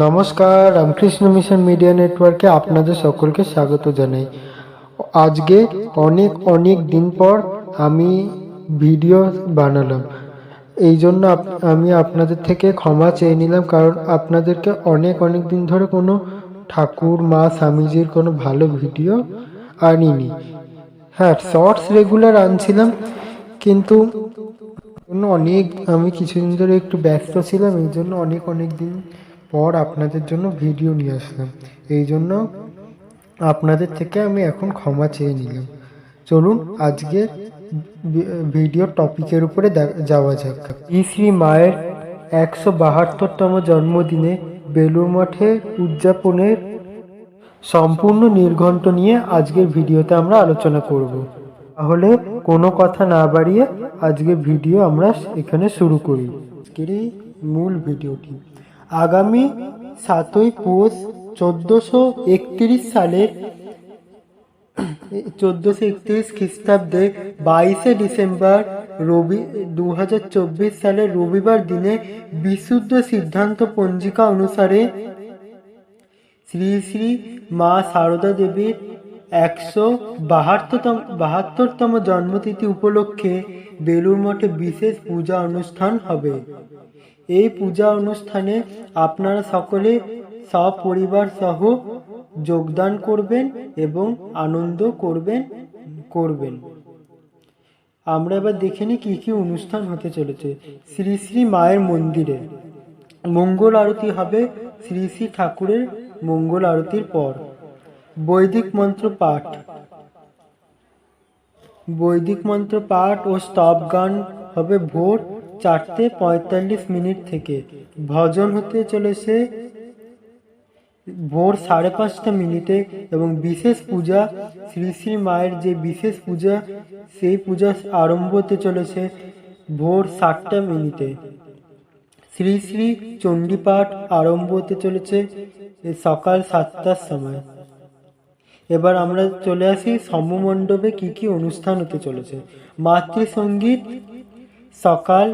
নমস্কার, Ramakrishna mission media নেটওয়ার্কে আপনাদের সকলকে স্বাগত জানাই। আজকে অনেক অনেক দিন পর আমি ভিডিও বানালাম। এই জন্য আমি আপনাদের থেকে ক্ষমা চেয়ে নিলাম, কারণ আপনাদেরকে অনেক অনেক দিন ধরে কোনো ঠাকুর, মা, স্বামীজির কোনো ভালো ভিডিও আনিনি। হ্যাঁ শর্টস রেগুলার আনছিলাম, কিন্তু অনেক, আমি কিছুদিন ধরে একটু ব্যস্ত ছিলাম, এই জন্য অনেক অনেক দিন পর আপনাদের জন্য ভিডিও নিয়ে আসলাম। এই জন্য আপনাদের থেকে আমি এখন ক্ষমা চেয়ে নিলাম। চলুন আজকে ভিডিও টপিকের উপরে যাওয়া যাক। শ্রী মায়ের একশো বাহাত্তরতম জন্মদিনে বেলুর মঠে উদযাপনের সম্পূর্ণ নির্ঘণ্ট নিয়ে আজকের ভিডিওতে আমরা আলোচনা করব। তাহলে কোনো কথা না বাড়িয়ে আজকের ভিডিও আমরা এখানে শুরু করি। আজকের মূল ভিডিওটি আগামী সাতই পৌষ চোদ্দোশো একত্রিশ সালের চোদ্দোশো একত্রিশ খ্রিস্টাব্দে বাইশে ডিসেম্বর রবি দু সালের রবিবার দিনে বিশুদ্ধ সিদ্ধান্ত পঞ্জিকা অনুসারে শ্রী শ্রী মা সারদা দেবীর একশো বাহাত্তরতম বাহাত্তরতম জন্মতিথি উপলক্ষে বেলুর মঠে বিশেষ পূজা অনুষ্ঠান হবে। এই পূজা অনুষ্ঠানে আপনারা সকলে সপরিবার সহ যোগদান করবেন এবং আনন্দ করবেন করবেন। আমরা এবার দেখে নিই কী কি অনুষ্ঠান হতে চলেছে। শ্রী শ্রী মায়ের মন্দিরে মঙ্গল আরতি হবে শ্রী শ্রী ঠাকুরের মঙ্গল আরতির পর। বৈদিক মন্ত্র পাঠ। বৈদিক মন্ত্র পাঠ ও স্তব গান হবে ভোর চারটে পঁয়তাল্লিশ মিনিট থেকে। ভজন হতে চলেছে ভোর সাড়ে পাঁচটা মিনিটে এবং বিশেষ পূজা শ্রী শ্রী মায়ের যে বিশেষ পূজা, সেই পূজা আরম্ভ হতে চলেছে ভোর সাতটা মিনিটে। শ্রী শ্রী চণ্ডীপাঠ আরম্ভ হতে চলেছে সকাল সাতটার সময়। এবার আমরা চলে আসি সমমণ্ডপে কি কি অনুষ্ঠান হতে চলেছে। মাতৃসঙ্গীত সকাল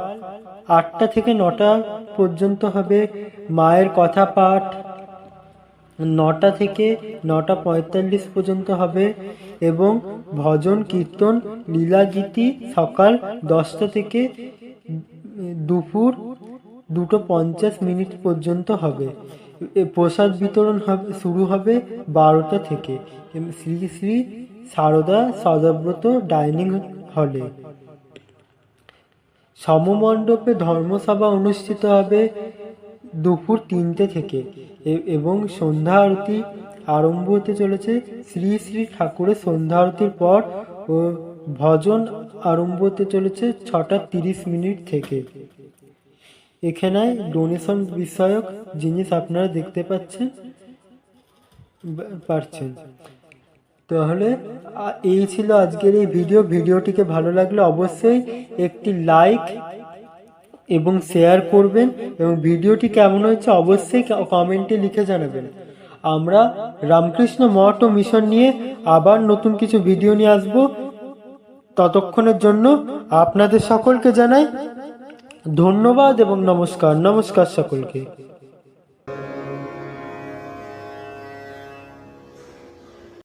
আটটা থেকে নটা পর্যন্ত হবে মায়ের কথা পাঠ। নটা থেকে নটা পঁয়তাল্লিশ পর্যন্ত হবে এবং ভজন, কীর্তন, লীলাগীতি সকাল দশটা থেকে দুপুর দুটো পঞ্চাশ মিনিট পর্যন্ত হবে। প্রসাদ বিতরণ হবে, শুরু হবে বারোটা থেকে। শ্রী শ্রী সারদা সদাব্রত ডাইনিং হলে। সমমণ্ডপে ধর্মসভা অনুষ্ঠিত হবে দুপুর তিনটে থেকে এবং সন্ধ্যা আরতি আরম্ভ হতে চলেছে শ্রী শ্রী ঠাকুরের সন্ধ্যা আরতির পর ও ভজন আরম্ভ হতে চলেছে ছটা তিরিশ মিনিট থেকে। এখানে ডোনেশন বিষয়ক জিনিস আপনারা দেখতে পাচ্ছেন পারছেন। তাহলে এই ছিল আজকের এই ভিডিও। ভিডিওটিকে ভালো লাগলে অবশ্যই একটি লাইক এবং শেয়ার করবেন এবং ভিডিওটি কেমন হয়েছে অবশ্যই কমেন্টে লিখে জানাবেন। আমরা রামকৃষ্ণ মঠ ও মিশন নিয়ে আবার নতুন কিছু ভিডিও নিয়ে আসব। ততক্ষণের জন্য আপনাদের সকলকে জানাই ধন্যবাদ এবং নমস্কার। নমস্কার সকলকে।